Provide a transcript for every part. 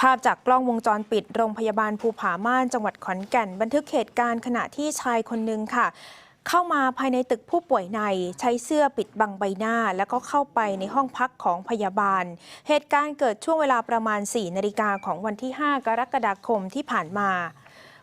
ภาพจากกล้องวงจรปิดโรงพยาบาลภูผาม่านจังหวัดขอนแก่น บันทึกเหตุการณ์ขณะที่ชายคนหนึ่งค่ะ เข้ามาภายในตึกผู้ป่วยในใช้เสื้อปิดบังใบหน้า แล้วก็เข้าไปในห้องพักของพยาบาล เหตุการณ์เกิดช่วงเวลาประมาณ 4 นาฬิกาของวันที่ 5 กรกฎาคมที่ผ่านมา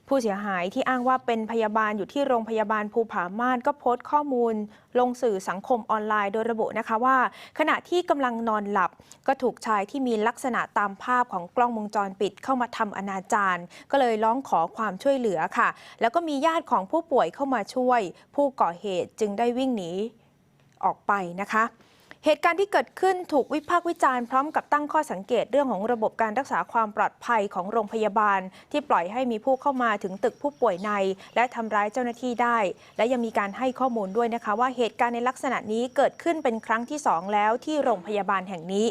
ผู้เสียหายที่อ้างว่าเป็นพยาบาลอยู่ที่โรงพยาบาลภูผาม่านก็โพสต์ข้อมูล ลงสื่อสังคมออนไลน์โดยระบุนะคะว่า ขณะที่กำลังนอนหลับ ก็ถูกชายที่มีลักษณะตามภาพของกล้องวงจรปิดเข้ามาทำอนาจารก็เลยร้องขอความช่วยเหลือค่ะ แล้วก็มีญาติของผู้ป่วยเข้ามาช่วย ผู้ก่อเหตุจึงได้วิ่งหนีออกไปนะคะ เหตุการณ์ที่เกิดขึ้นถูกวิพากษ์วิจารณ์พร้อมกับตั้งข้อสังเกตเรื่องของระบบการรักษาความปลอดภัยของโรงพยาบาล ที่ปล่อยให้มีผู้เข้ามาถึงตึกผู้ป่วยใน และทำร้ายเจ้าหน้าที่ได้ และยังมีการให้ข้อมูลด้วยนะคะ ว่าเหตุการณ์ในลักษณะนี้เกิดขึ้นเป็นครั้งที่สองแล้วที่โรงพยาบาลแห่งนี้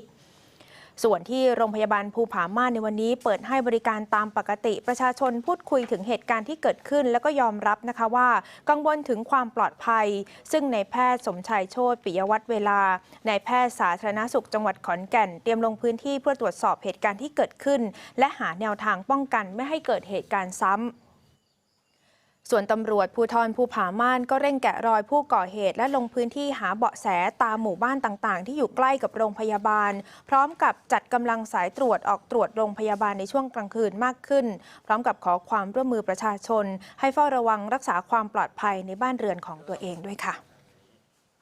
ส่วนที่โรงพยาบาลภูผาม่านในวันนี้ เปิดให้บริการตามปกติ ประชาชนพูดคุยถึงเหตุการณ์ที่เกิดขึ้น แล้วก็ยอมรับนะคะว่า กังวลถึงความปลอดภัย ซึ่งในแพทย์สมชัยโชติปิยวัฒน์เวลา ในแพทย์สาธารณสุขจังหวัดขอนแก่น เตรียมลงพื้นที่เพื่อตรวจสอบเหตุการณ์ที่เกิดขึ้น และหาแนวทางป้องกันไม่ให้เกิดเหตุการณ์ซ้ำ ส่วนตำรวจภูทรภูผาม่านก็เร่งแกะรอยผู้ก่อเหตุ และลงพื้นที่หาเบาะแสตามหมู่บ้านต่างๆ ที่อยู่ใกล้กับโรงพยาบาล พร้อมกับจัดกำลังสายตรวจออกตรวจโรงพยาบาลในช่วงกลางคืนมากขึ้น พร้อมกับขอความร่วมมือประชาชน ให้เฝ้าระวังรักษาความปลอดภัยในบ้านเรือนของตัวเองด้วยค่ะ